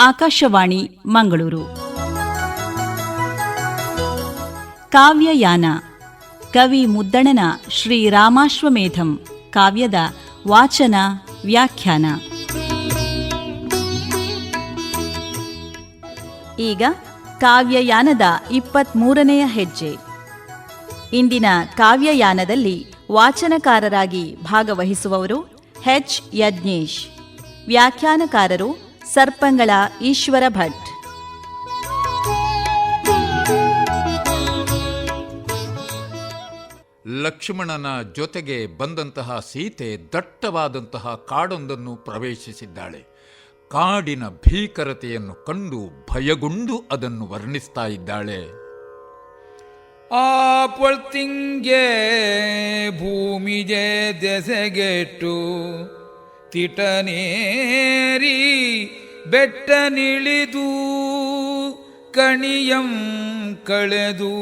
ಆಕಾಶವಾಣಿ, ಮಂಗಳೂರು. ಕಾವ್ಯಯಾನ, ಕವಿ ಮುದ್ದಣನ ಶ್ರೀ ರಾಮಾಶ್ವಮೇಧಂ, ಕಾವ್ಯದ ವಾಚನ, ವ್ಯಾಖ್ಯಾನ. ಈಗ ಕಾವ್ಯಯಾನದ ಇಪ್ಪತ್ಮೂರನೆಯ ಹೆಜ್ಜೆ. ಇಂದಿನ ಕಾವ್ಯಯಾನದಲ್ಲಿ ವಾಚನಕಾರರಾಗಿ ಭಾಗವಹಿಸುವವರು ಹೆಚ್ ಯಜ್ಞೇಶ್. ವ್ಯಾಖ್ಯಾನಕಾರರು ಸರ್ಪಂಗಳ ಈಶ್ವರ ಭಟ್. ಲಕ್ಷ್ಮಣನ ಜೊತೆಗೆ ಬಂದಂತಹ ಸೀತೆ ದಟ್ಟವಾದಂತಹ ಕಾಡೊಂದನ್ನು ಪ್ರವೇಶಿಸಿದ್ದಾಳೆ. ಕಾಡಿನ ಭೀಕರತೆಯನ್ನು ಕಂಡು ಭಯಗೊಂಡು ಅದನ್ನು ವರ್ಣಿಸ್ತಾ ಇದ್ದಾಳೆ. ಆ ಪೊಳ್ತಿಂಗೆ ಭೂಮಿಗೆ ದೆಸೆಗೆಟ್ಟು ತಿಟನೇರಿ ಬೆಟ್ಟನಿಳಿದು ಕಣಿಯಂ ಕಳೆದು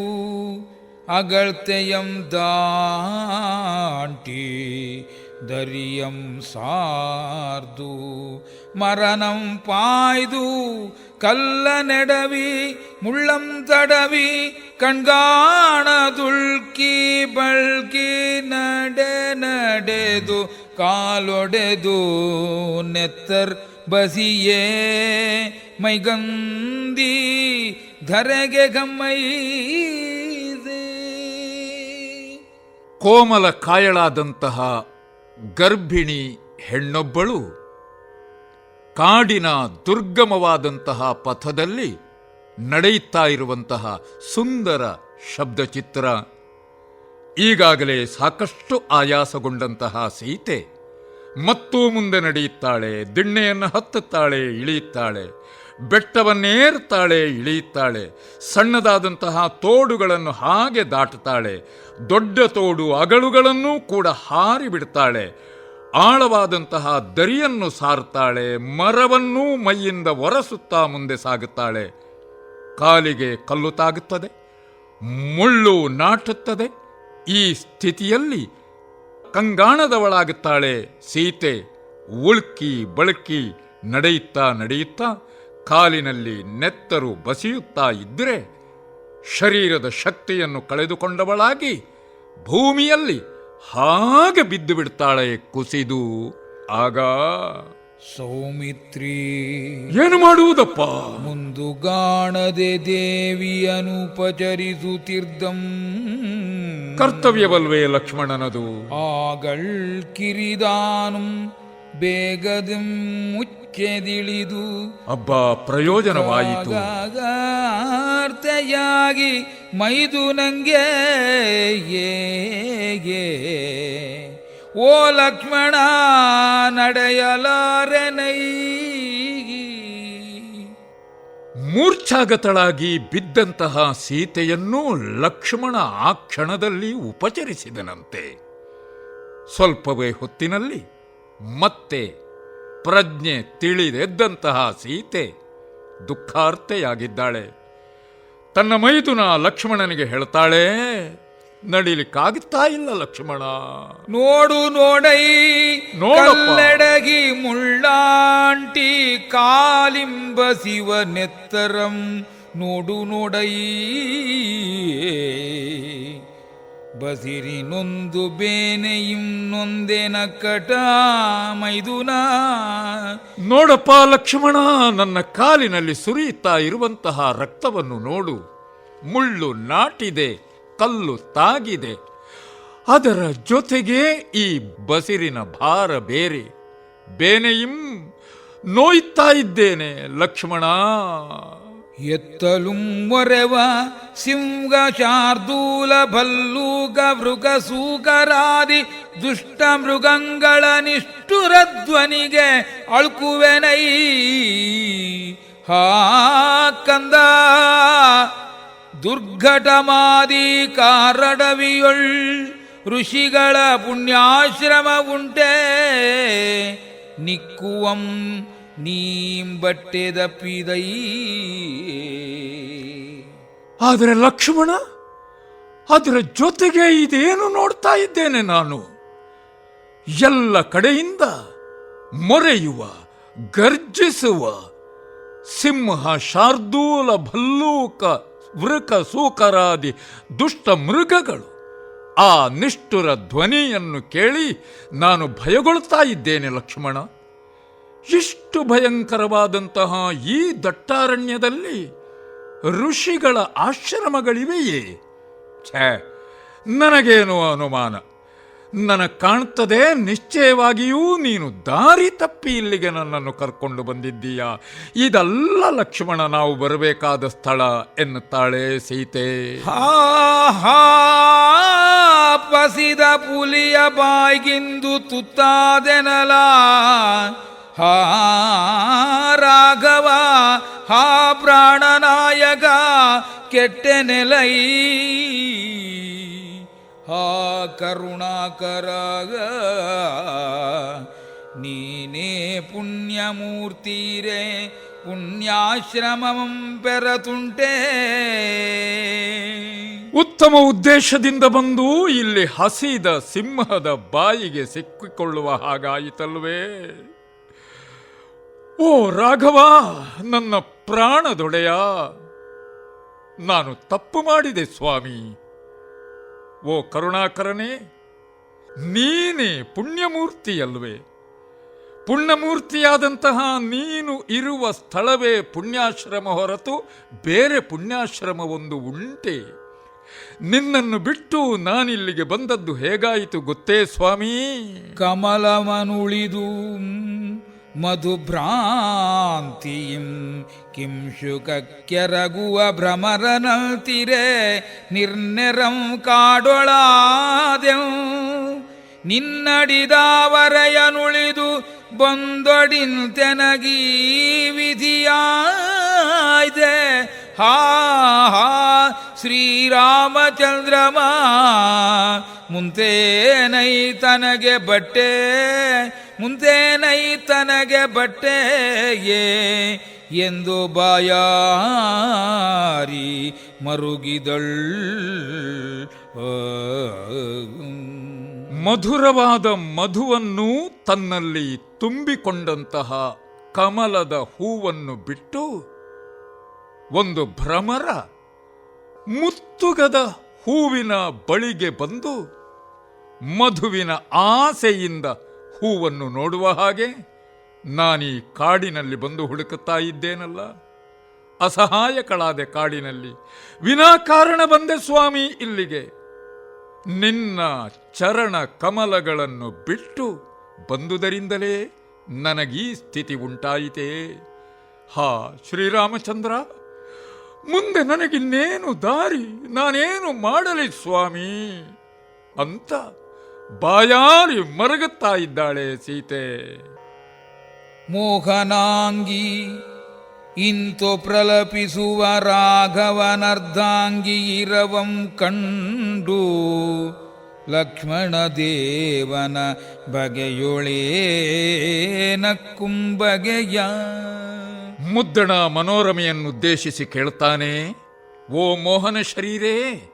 ಅಗಳ್ತೆಯಂ ದಾಂಟಿ ದರಿಯಂ ಸಾರ್ದು ಮರನಂ ಪಾಯ್ದು ಕಲ್ಲ ನೆಡವಿ ಮುಳ್ಳಂ ತಡವಿ ಕಣ್ಗಾಣದುಳ್ಕಿ ಬಳ್ಕಿ ನಡೆ ನಡೆದು ಕಾಲೊಡೆದು ನೆತ್ತರ್ ಬಸಿಯೇ ಮೈಗಂದಿ ಧರೆಗೆ ಗಮ್ಮೈದೆ ಕೋಮಲ ಕಾಯಳಾದಂತಹ ಗರ್ಭಿಣಿ ಹೆಣ್ಣೊಬ್ಬಳು ಕಾಡಿನ ದುರ್ಗಮವಾದಂತಹ ಪಥದಲ್ಲಿ ನಡೆಯುತ್ತಾ ಇರುವಂತಹ ಸುಂದರ ಶಬ್ದಚಿತ್ರ. ಈಗಾಗಲೇ ಸಾಕಷ್ಟು ಆಯಾಸಗೊಂಡಂತಹ ಸೀತೆ ಮತ್ತೂ ಮುಂದೆ ನಡೆಯುತ್ತಾಳೆ, ದಿಣ್ಣೆಯನ್ನು ಹತ್ತುತ್ತಾಳೆ, ಇಳಿಯುತ್ತಾಳೆ, ಬೆಟ್ಟವನ್ನೇರ್ತಾಳೆ, ಇಳಿಯುತ್ತಾಳೆ, ಸಣ್ಣದಾದಂತಹ ತೋಡುಗಳನ್ನು ಹಾಗೆ ದಾಟುತ್ತಾಳೆ, ದೊಡ್ಡ ತೋಡು ಅಗಳುಗಳನ್ನೂ ಕೂಡ ಹಾರಿ ಬಿಡ್ತಾಳೆ ಆಳವಾದಂತಹ ದರಿಯನ್ನು ಸಾರುತ್ತಾಳೆ, ಮರವನ್ನೂ ಮೈಯಿಂದ ಒರೆಸುತ್ತಾ ಮುಂದೆ ಸಾಗುತ್ತಾಳೆ, ಕಾಲಿಗೆ ಕಲ್ಲು ತಾಗುತ್ತದೆ ಮುಳ್ಳು ನಾಟುತ್ತದೆ, ಈ ಸ್ಥಿತಿಯಲ್ಲಿ ಕಂಗಾಣದವಳಾಗುತ್ತಾಳೆ. ಸೀತೆ ಉಳ್ಕಿ ಬಳಕಿ ನಡೆಯುತ್ತಾ ನಡೆಯುತ್ತಾ ಕಾಲಿನಲ್ಲಿ ನೆತ್ತರು ಬಸಿಯುತ್ತಾ ಇದ್ದರೆ ಶರೀರದ ಶಕ್ತಿಯನ್ನು ಕಳೆದುಕೊಂಡವಳಾಗಿ ಭೂಮಿಯಲ್ಲಿ ಹಾಗೆ ಬಿದ್ದು ಬಿಡ್ತಾಳೆ ಕುಸಿದು. ಆಗ ಸೌಮಿತ್ರಿ ಏನು ಮಾಡುವುದಪ್ಪ? ಮುಂದುಗಾಣದೆ ದೇವಿಯನ್ನು ಪಚರಿಸುತ್ತಿರ್ದಂ. ಕರ್ತವ್ಯವಲ್ವೇ ಲಕ್ಷ್ಮಣನದು. ಆಗಳ್ ಕಿರಿದಾನು ಬೇಗದಂ ಮುಚ್ಚೆದಿಳಿದು. ಅಬ್ಬ ಪ್ರಯೋಜನವಾಯಿತು. ಆರ್ತೆಯಾಗಿ ಮೈದು ನಂಗೆ ಏಗೆ ಓ ಲಕ್ಷ್ಮಣ ನಡೆಯಲಾರೆನೈ. ಮೂರ್ಛಾಗತಳಾಗಿ ಬಿದ್ದಂತಹ ಸೀತೆಯನ್ನು ಲಕ್ಷ್ಮಣ ಆ ಕ್ಷಣದಲ್ಲಿ ಉಪಚರಿಸಿದನಂತೆ. ಸ್ವಲ್ಪವೇ ಹೊತ್ತಿನಲ್ಲಿ ಮತ್ತೆ ಪ್ರಜ್ಞೆ ತಿಳಿದೆದ್ದಂತಹ ಸೀತೆ ದುಃಖಾರ್ತೆಯಾಗಿದ್ದಾಳೆ ತನ್ನ ಮೈದುನ ಲಕ್ಷ್ಮಣನಿಗೆ ಹೇಳ್ತಾಳೆ ನಡಿಲಿಕ್ಕಾಗುತ್ತಾ ಇಲ್ಲ ಲಕ್ಷ್ಮಣ. ನೋಡು ನೋಡೈ. ಕಲ್ಲೆಡಗಿ ಮುಳ್ಳಾಂಟಿ ಕಾಲಿಂಬ ಶಿವ ನೆತ್ತರಂ. ನೋಡು ನೋಡೈ ಬಸಿರಿ ನೊಂದು ಬೇನೆಯಿಂ ಇನ್ನೊಂದೇನ ಕಟ ಮೈದುನ. ನೋಡಪ್ಪ ಲಕ್ಷ್ಮಣ ನನ್ನ ಕಾಲಿನಲ್ಲಿ ಸುರಿಯುತ್ತಾ ಇರುವಂತಹ ರಕ್ತವನ್ನು ನೋಡು. ಮುಳ್ಳು ನಾಟಿದೆ ಕಲ್ಲು ತಾಗಿದೆ. ಅದರ ಜೊತೆಗೆ ಈ ಬಸಿರಿನ ಭಾರ ಬೇರೆ. ಬೇನೆಯಿಂ ನೋಯ್ತಾ ಇದ್ದೇನೆ ಲಕ್ಷ್ಮಣ. ಎತ್ತಲುಂ ಮೊರೆವ ಸಿಂಹ ಶಾರ್ದೂಲ ಭಲ್ಲೂಗ ಮೃಗ ಸೂಕರಾದಿ ದುಷ್ಟ ಮೃಗಂಗಳ ನಿಷ್ಠುರ ಧ್ವನಿಗೆ ಅಳ್ಕುವೆನೈ. ಹಾ ಕಂದ ದುರ್ಘಟಮಾದಿ ಕಾರಡವಿಯೊಳ್ ಋಷಿಗಳ ಪುಣ್ಯಾಶ್ರಮ ಉಂಟೆ. ನಿಕ್ಕುವಂ ನೀಂ ಬಟ್ಟೆ ದಪ್ಪಿದೈ ಆದರೆ ಲಕ್ಷ್ಮಣ, ಅದರ ಜೊತೆಗೆ ಇದೇನು ನೋಡ್ತಾ ಇದ್ದೇನೆ ನಾನು? ಎಲ್ಲ ಕಡೆಯಿಂದ ಮೊರೆಯುವ, ಗರ್ಜಿಸುವ, ಸಿಂಹ ಶಾರ್ದೂಲ ಭಲ್ಲೂಕ ವೃಕ ಸೂಕರಾದಿ ದುಷ್ಟ ಮೃಗಗಳು. ಆ ನಿಷ್ಠುರ ಧ್ವನಿಯನ್ನು ಕೇಳಿ ನಾನು ಭಯಗೊಳ್ತಾ ಇದ್ದೇನೆ ಲಕ್ಷ್ಮಣ. ಇಷ್ಟು ಭಯಂಕರವಾದಂತಹ ಈ ದಟ್ಟಾರಣ್ಯದಲ್ಲಿ ಋಷಿಗಳ ಆಶ್ರಮಗಳಿವೆಯೇ? ಛೇ, ನನಗೇನು ಅನುಮಾನ? ನನಗೆ ಕಾಣ್ತದೆ ನಿಶ್ಚಯವಾಗಿಯೂ ನೀನು ದಾರಿ ತಪ್ಪಿ ಇಲ್ಲಿಗೆ ನನ್ನನ್ನು ಕರ್ಕೊಂಡು ಬಂದಿದ್ದೀಯ. ಇದಲ್ಲ ಲಕ್ಷ್ಮಣ, ನಾವು ಬರಬೇಕಾದ ಸ್ಥಳ, ಎನ್ನುತ್ತಾಳೆ ಸೀತೆ. ಹಾ ಹಾ, ಪಸಿದ ಪುಲಿಯ ಬಾಯ್ಗಿಂದು ತುತ್ತಾದೆನಲ. ಹಾ, ರಾಘವ, ಹಾ ಪ್ರಾಣನಾಯಕ ಕೆಟ್ಟೆನೆಲೈ. ಹಾ ಕರುಣಾಕರಾಗ. ನೀನೇ ಪುಣ್ಯಮೂರ್ತಿರೇ, ಪುಣ್ಯಾಶ್ರಮಂ ಪೆರತುಂಟೆ. ಉತ್ತಮ ಉದ್ದೇಶದಿಂದ ಬಂದು ಇಲ್ಲಿ ಹಸಿದ ಸಿಂಹದ ಬಾಯಿಗೆ ಸಿಕ್ಕಿಕೊಳ್ಳುವ ಹಾಗಾಯಿತಲ್ವೇ ಓ ರಾಘವ, ನನ್ನ ಪ್ರಾಣದೊಡೆಯ. ನಾನು ತಪ್ಪು ಮಾಡಿದೆ ಸ್ವಾಮಿ. ಓ ಕರುಣಾಕರನೇ ನೀನೇ ಪುಣ್ಯಮೂರ್ತಿಯಲ್ವೇ ಪುಣ್ಯಮೂರ್ತಿಯಾದಂತಹ ನೀನು ಇರುವ ಸ್ಥಳವೇ ಪುಣ್ಯಾಶ್ರಮ ಹೊರತು ಬೇರೆ ಪುಣ್ಯಾಶ್ರಮವೊಂದು ಉಂಟೆ. ನಿನ್ನನ್ನು ಬಿಟ್ಟು ನಾನಿಲ್ಲಿಗೆ ಬಂದದ್ದು ಹೇಗಾಯಿತು ಗೊತ್ತೇ, ಸ್ವಾಮಿ? ಕಮಲಮನುಳಿದು ಮಧುಭ್ರಾಂತಿಂ ಕಿಂ ಭ್ರಮರ ನಲ್ತಿರೆ ನಿರ್ನೆರಂ ಕಾಡೊಳಾದೆವು ನಿನ್ನಡಿದಾವರೆಯನುಳಿದು ಬಂದೊಡಿನ್ ತೆನಗೀ ವಿಧಿಯಾಯ್ದೆ. ಹಾ ಹಾ ಶ್ರೀರಾಮಚಂದ್ರಮ ಮುಂತೇನೈ ತನಗೆ ಬಟ್ಟೆ ಮುಂತೇನೈ ತನಗೆ ಬಟ್ಟೆಯೇ ಎಂದು ಬಾಯಾರಿ ಮರುಗಿದಳ್. ಮಧುರವಾದ ಮಧುವನ್ನು ತನ್ನಲ್ಲಿ ತುಂಬಿಕೊಂಡಂತಹ ಕಮಲದ ಹೂವನ್ನು ಬಿಟ್ಟು ಒಂದು ಭ್ರಮರ ಮುತ್ತುಗದ ಹೂವಿನ ಬಳಿಗೆ ಬಂದು ಮಧುವಿನ ಆಸೆಯಿಂದ ಹೂವನ್ನು ನೋಡುವ ಹಾಗೆ ನಾನೀ ಕಾಡಿನಲ್ಲಿ ಬಂದು ಹುಡುಕುತ್ತಾ ಇದ್ದೇನಲ್ಲ? ಅಸಹಾಯಕಳಾದೆ ಕಾಡಿನಲ್ಲಿ ವಿನಾಕಾರಣ ಬಂದೆ ಸ್ವಾಮಿ ಇಲ್ಲಿಗೆ. ನಿನ್ನ ಚರಣ ಕಮಲಗಳನ್ನು ಬಿಟ್ಟು ಬಂದುದರಿಂದಲೇ ನನಗೀ ಸ್ಥಿತಿ ಉಂಟಾಯಿತೇ. ಹಾ, ಶ್ರೀರಾಮಚಂದ್ರ, ಮುಂದೆ ನನಗಿನ್ನೇನು ದಾರಿ? ನಾನೇನು ಮಾಡಲಿ ಸ್ವಾಮಿ? ಅಂತ ಬಾಯಾರಿ ಮರಗುತ್ತಾ ಇದ್ದಾಳೆ ಸೀತೆ. ಮೋಹನಾಂಗಿ ಇಂತು ಪ್ರಲಪಿಸುವ ರಾಘವನರ್ಧಾಂಗಿ ಇರವಂ ಕಂಡು ಲಕ್ಷ್ಮಣ ದೇವನ ಬಗೆಯೊಳೇ ನಕ್ಕುಂಬಗೆಯ ಮುದ್ದಣ ಮನೋರಮೆಯನ್ನುದ್ದೇಶಿಸಿ ಕೇಳ್ತಾನೆ ಓ ಮೋಹನ ಶರೀರೇ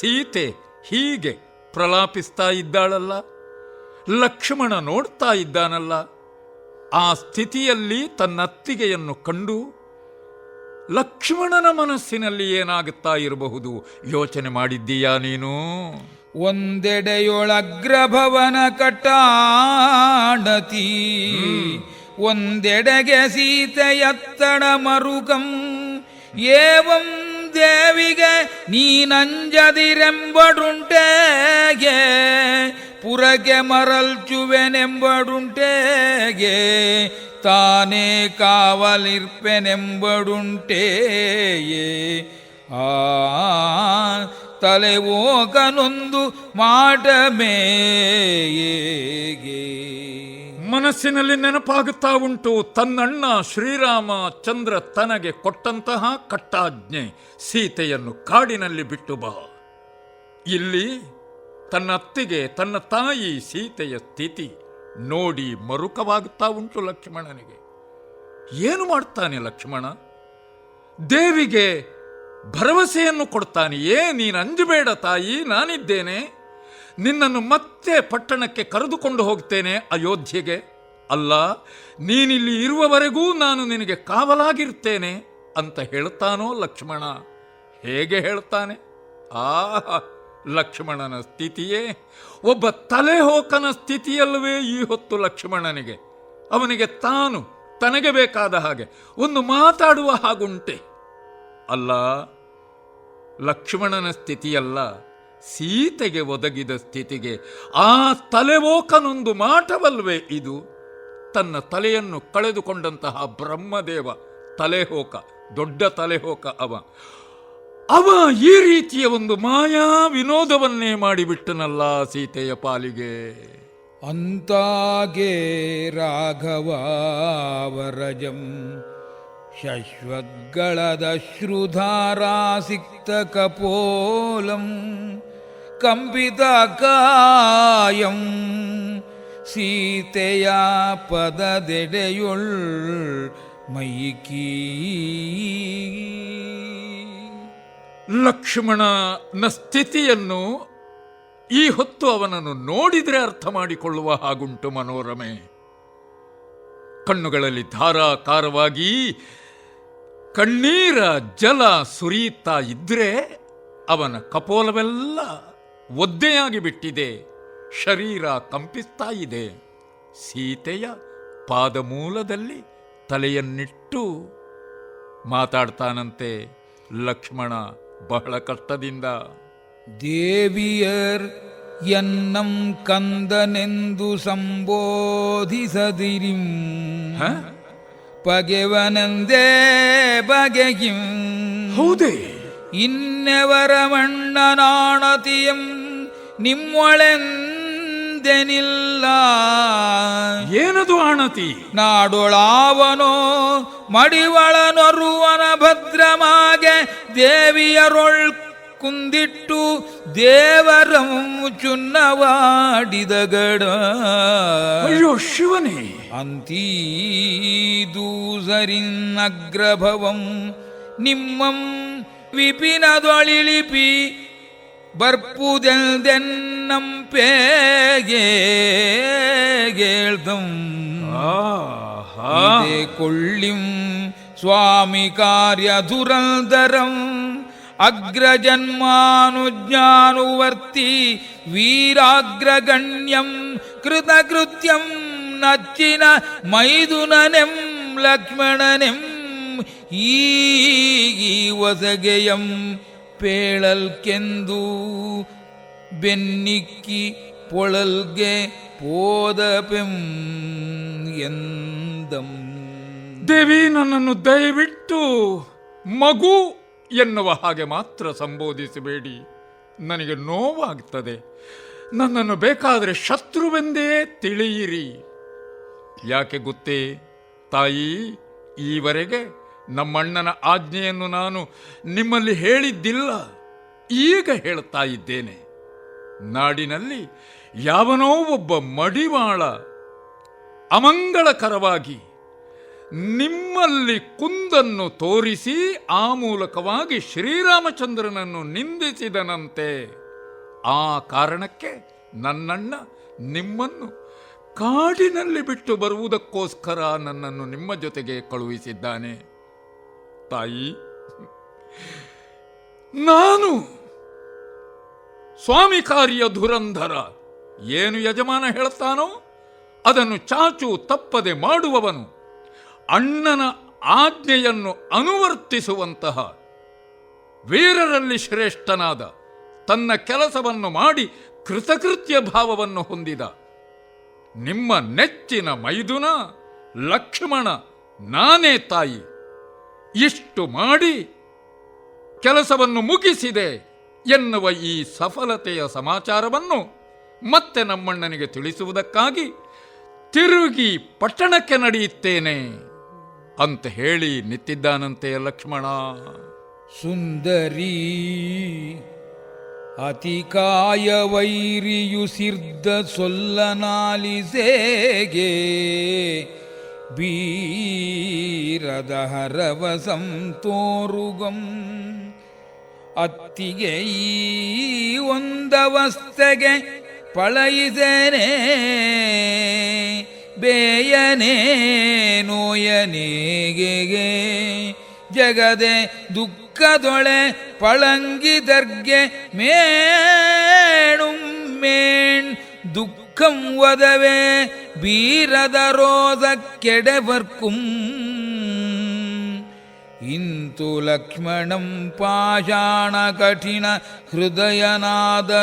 ಸೀತೆ ಹೀಗೆ ಪ್ರಲಾಪಿಸ್ತಾ ಇದ್ದಾಳಲ್ಲ ಲಕ್ಷ್ಮಣ ನೋಡ್ತಾ ಇದ್ದಾನಲ್ಲ ಆ ಸ್ಥಿತಿಯಲ್ಲಿ ತನ್ನತ್ತಿಗೆಯನ್ನು ಕಂಡು ಲಕ್ಷ್ಮಣನ ಮನಸ್ಸಿನಲ್ಲಿ ಏನಾಗುತ್ತಾ ಇರಬಹುದು? ಯೋಚನೆ ಮಾಡಿದ್ದೀಯಾ ನೀನು? ಒಂದೆಡೆಯೊಳಗ್ರಭವನ ಕಟಾಡತಿ ಒಂದೆಡೆಗೆ ಸೀತೆಯತ್ತಡ ಮರುಗಂ ಏವಂ ದೇವಿಗೆ ನೀನಂಜದಿರೆಂಬಡುಂಟೇಗೆ ಪುರಗೆ ಮರಲ್ಚುವೆನೆಂಬಡುಂಟೇಗೆ ತಾನೇ ಕಾವಲಿರ್ಪೆನೆಂಬಡುಂಟೇಯೇ ಆ ತಲೆ ಓಕನೊಂದು ಮಾಡಮೇಯೇಗೆ ಮನಸ್ಸಿನಲ್ಲಿ ನೆನಪಾಗುತ್ತಾ ಉಂಟು, ತನ್ನಣ್ಣ ಶ್ರೀರಾಮ ಚಂದ್ರ ತನಗೆ ಕೊಟ್ಟಂತಹ ಕಟ್ಟಾಜ್ಞೆ ಸೀತೆಯನ್ನು ಕಾಡಿನಲ್ಲಿ ಬಿಟ್ಟು ಬಾ. ಇಲ್ಲಿ ತನ್ನ ಅತ್ತಿಗೆ ತನ್ನ ತಾಯಿ ಸೀತೆಯ ಸ್ಥಿತಿ ನೋಡಿ ಮರುಕವಾಗುತ್ತಾ ಉಂಟು ಲಕ್ಷ್ಮಣನಿಗೆ. ಏನು ಮಾಡ್ತಾನೆ ಲಕ್ಷ್ಮಣ? ದೇವಿಗೆ ಭರವಸೆಯನ್ನು ಕೊಡ್ತಾನೆಯೇ ನೀನು ಅಂಜಬೇಡ ತಾಯಿ, ನಾನಿದ್ದೇನೆ. ನಿನ್ನನ್ನು ಮತ್ತೆ ಪಟ್ಟಣಕ್ಕೆ ಕರೆದುಕೊಂಡು ಹೋಗ್ತೇನೆ ಅಯೋಧ್ಯೆಗೆ. ಅಲ್ಲ, ನೀನಿಲ್ಲಿ ಇರುವವರೆಗೂ ನಾನು ನಿನಗೆ ಕಾವಲಾಗಿರ್ತೇನೆ ಅಂತ ಹೇಳ್ತಾನೋ ಲಕ್ಷ್ಮಣ. ಹೇಗೆ ಹೇಳ್ತಾನೆ? ಆ ಲಕ್ಷ್ಮಣನ ಸ್ಥಿತಿಯೇ. ಒಬ್ಬ ತಲೆಹೋಕನ ಸ್ಥಿತಿಯಲ್ಲವೇ ಈ ಹೊತ್ತು ಲಕ್ಷ್ಮಣನಿಗೆ. ಅವನಿಗೆ ತಾನು ತನಗೆ ಬೇಕಾದ ಹಾಗೆ ಒಂದು ಮಾತಾಡುವ ಹಾಗುಂಟೆ. ಅಲ್ಲ, ಲಕ್ಷ್ಮಣನ ಸ್ಥಿತಿಯಲ್ಲ. ಸೀತೆಗೆ ಒದಗಿದ ಸ್ಥಿತಿಗೆ ಆ ತಲೆವೋಕನೊಂದು ಮಾಟವಲ್ವೇ ಇದು? ತನ್ನ ತಲೆಯನ್ನು ಕಳೆದುಕೊಂಡಂತಹ ಬ್ರಹ್ಮದೇವ ತಲೆಹೋಕ, ದೊಡ್ಡ ತಲೆಹೋಕ ಅವ. ಅವ ಈ ರೀತಿಯ ಒಂದು ಮಾಯಾ ವಿನೋದವನ್ನೇ ಮಾಡಿಬಿಟ್ಟನಲ್ಲ ಸೀತೆಯ ಪಾಲಿಗೆ. ಅಂತಾಗೆ ರಾಘವಾವರಜಂ ಶಶ್ವದ್ಗಳದ ಶ್ರುಧಾರಾಸಿಕ್ತ ಕಪೋಲಂ. ಕಂಪಿತ ಕಾಯಂ ಸೀತೆಯ ಪದದೆಡೆಯೊಳ್ ಮೈಕೀ. ಲಕ್ಷ್ಮಣನ ಸ್ಥಿತಿಯನ್ನು ಈ ಹೊತ್ತು ಅವನನ್ನು ನೋಡಿದರೆ ಅರ್ಥ ಮಾಡಿಕೊಳ್ಳುವ ಹಾಗುಂಟು ಮನೋರಮೆ. ಕಣ್ಣುಗಳಲ್ಲಿ ಧಾರಾಕಾರವಾಗಿ ಕಣ್ಣೀರ ಜಲ ಸುರಿಯುತ್ತಾ ಇದ್ರೆ ಅವನ ಕಪೋಲವೆಲ್ಲ ಒದ್ದೆಯಾಗಿ ಬಿಟ್ಟಿದೆ. ಶರೀರ ಕಂಪಿಸ್ತಾ ಇದೆ. ಸೀತೆಯ ಪಾದಮೂಲದಲ್ಲಿ ತಲೆಯನ್ನಿಟ್ಟು ಮಾತಾಡ್ತಾನಂತೆ ಲಕ್ಷ್ಮಣ ಬಹಳ ಕಷ್ಟದಿಂದ. ದೇವಿಯರ್ ಎನ್ನಂ ಕಂದನೆಂದು ಸಂಬೋಧಿಸದಿರಿಂ? ಪಗೆವನೆಂದೇ ಬಗೆಗಿಂ ಹೌದೇ? ಇನ್ನೆವರ ಮಣ್ಣನಾಣತಿಯಂ ನಿಮ್ಮೊಳೆಂದೆನಿಲ್ಲ. ಏನದು ಅಣತಿ ನಾಡೊಳಾವನೋ ಮಡಿವಳನೊರುವನ ಭದ್ರಮಾಗೆ ದೇವಿಯರೊಳ್ ಕುಂದಿಟ್ಟು ದೇವರಂ ಚುನ್ನವಾಡಿದ ಗಡ ಅಯ್ಯೋ ಶಿವನೇ. ಅಂತೀದೂಸರಿನ್ನಗ್ರಭವಂ ನಿಮ್ಮಂ ವಿಪಿನದೊಳಿಳಿಪಿ ಬರ್ಪುದೆಲ್ದೆನ್ನಂ ಪೇಗೇಳ್ದಂ ಆಹಾ. ಇದೇ ಕೊಳ್ಳಿಂ ಸ್ವಾಮಿ ಕಾರ್ಯ ದುರಂದರಂ ಅಗ್ರಜನ್ಮಾನುಜ್ಞಾನುವರ್ತಿ ವೀರಾಗ್ರಗಣ್ಯಂ ಕೃತಕೃತ್ಯಂ ನಚ್ಚಿನ ಮೈದುನನೆಂ ಲಕ್ಷ್ಮಣನೆಂ ಈ ವಸಗೆಯಂ ಪೇಳಲ್ಕೆಂದು ಬೆನ್ನಿಕ್ಕಿ ಪೊಳಲ್ಗೆ ಪೋದಪೆಂ ಎಂದಂ. ದೇವಿ, ನನ್ನನ್ನು ದಯವಿಟ್ಟು ಮಗು ಎನ್ನುವ ಹಾಗೆ ಮಾತ್ರ ಸಂಬೋಧಿಸಬೇಡಿ. ನನಗೆ ನೋವಾಗ್ತದೆ. ನನ್ನನ್ನು ಬೇಕಾದರೆ ಶತ್ರುವೆಂದೇ ತಿಳಿಯಿರಿ. ಯಾಕೆ ಗೊತ್ತೇ? ತಾಯಿ, ಈವರೆಗೆ ನಮ್ಮಣ್ಣನ ಆಜ್ಞೆಯನ್ನು ನಾನು ನಿಮ್ಮಲ್ಲಿ ಹೇಳಿದ್ದಿಲ್ಲ, ಈಗ ಹೇಳ್ತಾ ಇದ್ದೇನೆ. ನಾಡಿನಲ್ಲಿ ಯಾವನೋ ಒಬ್ಬ ಮಡಿವಾಳ ಅಮಂಗಳಕರವಾಗಿ ನಿಮ್ಮಲ್ಲಿ ಕುಂದನ್ನು ತೋರಿಸಿ ಆ ಮೂಲಕವಾಗಿ ಶ್ರೀರಾಮಚಂದ್ರನನ್ನು ನಿಂದಿಸಿದನಂತೆ. ಆ ಕಾರಣಕ್ಕೆ ನನ್ನಣ್ಣ ನಿಮ್ಮನ್ನು ಕಾಡಿನಲ್ಲಿ ಬಿಟ್ಟು ಬರುವುದಕ್ಕೋಸ್ಕರ ನನ್ನನ್ನು ನಿಮ್ಮ ಜೊತೆಗೆ ಕಳುಹಿಸಿದ್ದಾನೆ. ತಾಯಿ. ನಾನು ಸ್ವಾಮಿ ಕಾರ್ಯ ಧುರಂಧರ ಏನು ಯಜಮಾನ ಹೇಳುತ್ತಾನೋ ಅದನ್ನು ಚಾಚು ತಪ್ಪದೆ ಮಾಡುವವನು ಅಣ್ಣನ ಆಜ್ಞೆಯನ್ನು ಅನುವರ್ತಿಸುವಂತಹ ವೀರರಲ್ಲಿ ಶ್ರೇಷ್ಠನಾದ ತನ್ನ ಕೆಲಸವನ್ನು ಮಾಡಿ ಕೃತಕೃತ್ಯ ಭಾವವನ್ನು ಹೊಂದಿದ ನಿಮ್ಮ ನೆಚ್ಚಿನ ಮೈದುನ ಲಕ್ಷ್ಮಣ ನಾನೇ ತಾಯಿ. ಇಷ್ಟು ಮಾಡಿ ಕೆಲಸವನ್ನು ಮುಗಿಸಿದೆ ಎನ್ನುವ ಈ ಸಫಲತೆಯ ಸಮಾಚಾರವನ್ನು ಮತ್ತೆ ನಮ್ಮಣ್ಣನಿಗೆ ತಿಳಿಸುವುದಕ್ಕಾಗಿ ತಿರುಗಿ ಪಟ್ಟಣಕ್ಕೆ ನಡೆಯುತ್ತೇನೆ ಅಂತ ಹೇಳಿ ನಿಂತಿದ್ದಾನಂತೆ ಲಕ್ಷ್ಮಣ. ಸುಂದರಿ ಅತಿಕಾಯ ವೈರಿಯು ಸಿರ್ದ ಸೊಲ್ಲನಾಲಿಸೇಗೆ ಬೀರದ ಹರವಸಂ ತೋರುಗಂ ಅತ್ತಿಗೆ ಈ ಒಂದವಸ್ಥೆಗೆ ಪಳಯಿಸೇನೆ ಬೇಯನೇ ನೋಯನೇಗೆ ಜಗದೆ ದುಃಖದೊಳೆ ಪಳಂಗಿದರ್ಗೆ ಮೇಣುಂ ಮೇಣ್ ದುಃಖಂ ವದವೇ ರೋದ ಕೆಡವರ್ಕುಂ ಇಂತು ಲಕ್ಷ್ಮಣಂ ಪಾಷಾಣ ಕಠಿಣ ಹೃದಯನಾದನೈಸೇಗೆ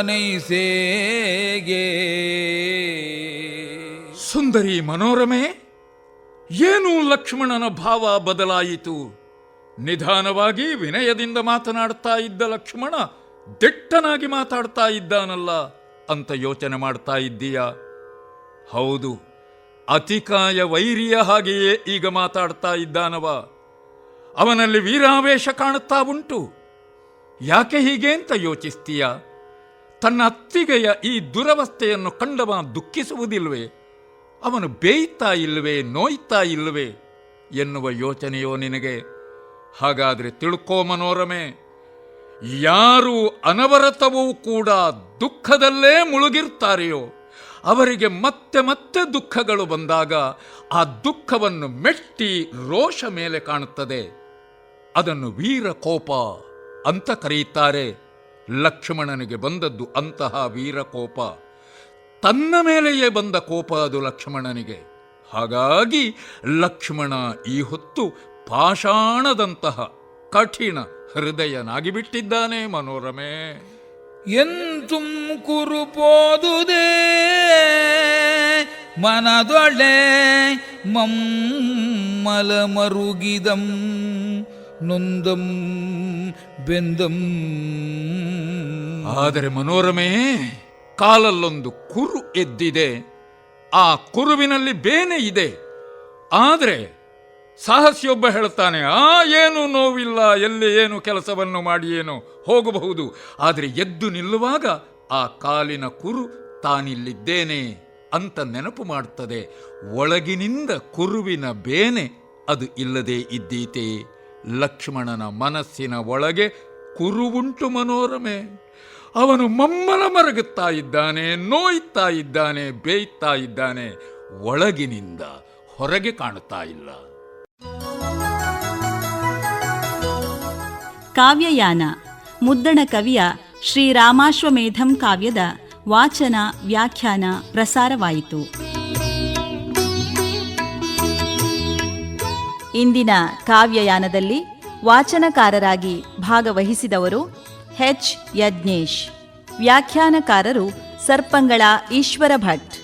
ಸುಂದರಿ ಮನೋರಮೆ, ಏನು ಲಕ್ಷ್ಮಣನ ಭಾವ ಬದಲಾಯಿತು. ನಿಧಾನವಾಗಿ ವಿನಯದಿಂದ ಮಾತನಾಡ್ತಾ ಇದ್ದ ಲಕ್ಷ್ಮಣ ದಿಟ್ಟನಾಗಿ ಮಾತಾಡ್ತಾ ಇದ್ದಾನಲ್ಲ ಅಂತ ಯೋಚನೆ ಮಾಡ್ತಾ ಇದ್ದೀಯಾ? ಹೌದು ಅತಿಕಾಯ ವೈರಿಯ ಹಾಗೆಯೇ ಈಗ ಮಾತಾಡ್ತಾ ಇದ್ದಾನವ. ಅವನಲ್ಲಿ ವೀರಾವೇಶ ಕಾಣುತ್ತಾ ಉಂಟು. ಯಾಕೆ ಹೀಗೆ ಅಂತ ಯೋಚಿಸ್ತೀಯ? ತನ್ನ ಅತ್ತಿಗೆಯ ಈ ದುರವಸ್ಥೆಯನ್ನು ಕಂಡವ ದುಃಖಿಸುವುದಿಲ್ವೇ? ಅವನು ಬೇಯ್ತಾ ಇಲ್ವೇ, ನೋಯ್ತಾ ಇಲ್ವೇ ಎನ್ನುವ ಯೋಚನೆಯೋ ನಿನಗೆ? ಹಾಗಾದರೆ ತಿಳ್ಕೋ ಮನೋರಮೆ. ಯಾರು ಅನವರತವೂ ಕೂಡ ದುಃಖದಲ್ಲೇ ಮುಳುಗಿರ್ತಾರೆಯೋ? ಅವರಿಗೆ ಮತ್ತೆ ಮತ್ತೆ ದುಃಖಗಳು ಬಂದಾಗ ಆ ದುಃಖವನ್ನು ಮೆಟ್ಟಿ ರೋಷ ಮೇಲೆ ಕಾಣುತ್ತದೆ. ಅದನ್ನು ವೀರ ಕೋಪ ಅಂತ ಕರೆಯುತ್ತಾರೆ. ಲಕ್ಷ್ಮಣನಿಗೆ ಬಂದದ್ದು ಅಂತಹ ವೀರ ಕೋಪ ತನ್ನ ಮೇಲೆಯೇ ಬಂದ ಕೋಪ ಅದು ಲಕ್ಷ್ಮಣನಿಗೆ. ಹಾಗಾಗಿ ಲಕ್ಷ್ಮಣ ಈ ಹೊತ್ತು ಪಾಷಾಣದಂತಹ ಕಠಿಣ ಹೃದಯನಾಗಿ ಬಿಟ್ಟಿದ್ದಾನೆ ಮನೋರಮೆ. ಎಂತುಂ ಕುರುಪೋದುದೇ ಮನದೊಳೆ ಮಮ್ಮಲ ಮರುಗಿದಂ ನೊಂದಂ ಬೆಂದಂ. ಆದರೆ ಮನೋರಮೆ, ಕಾಲಲ್ಲೊಂದು ಕುರು ಎದ್ದಿದೆ. ಆ ಕುರುವಿನಲ್ಲಿ ಬೇನೆ ಇದೆ. ಆದರೆ ಸಾಹಸಿಯೊಬ್ಬ ಹೇಳ್ತಾನೆ ಆ, ಏನು ನೋವಿಲ್ಲ, ಎಲ್ಲಿ ಏನು ಕೆಲಸವನ್ನು ಮಾಡಿ ಏನು ಹೋಗಬಹುದು. ಆದರೆ ಎದ್ದು ನಿಲ್ಲುವಾಗ ಆ ಕಾಲಿನ ಕುರು ತಾನಿಲ್ಲಿದ್ದೇನೆ ಅಂತ ನೆನಪು ಮಾಡುತ್ತದೆ ಒಳಗಿನಿಂದ ಕುರುವಿನ ಬೇನೆ ಅದು ಇಲ್ಲದೆ ಇದ್ದೀತೆ. ಲಕ್ಷ್ಮಣನ ಮನಸ್ಸಿನ ಒಳಗೆ ಕುರುವುಂಟು ಮನೋರಮೆ. ಅವನು ಮಮ್ಮಲ ಮರಗುತ್ತಾ ಇದ್ದಾನೆ, ನೋಯ್ತಾ ಇದ್ದಾನೆ, ಬೇಯ್ತಾ ಇದ್ದಾನೆ. ಒಳಗಿನಿಂದ ಹೊರಗೆ ಕಾಣುತ್ತಾ ಇಲ್ಲ. ಕಾವ್ಯಯಾನ, ಮುದ್ದಣ ಕವಿಯ ಶ್ರೀರಾಮಾಶ್ವಮೇಧಂ ಕಾವ್ಯದ ವಾಚನ, ವ್ಯಾಖ್ಯಾನ ಪ್ರಸಾರವಾಯಿತು. ಇಂದಿನ ಕಾವ್ಯಯಾನದಲ್ಲಿ ವಾಚನಕಾರರಾಗಿ ಭಾಗವಹಿಸಿದವರು ಹೆಚ್ ಯಜ್ಞೇಶ್. ವ್ಯಾಖ್ಯಾನಕಾರರು ಸರ್ಪಂಗಳ ಈಶ್ವರ ಭಟ್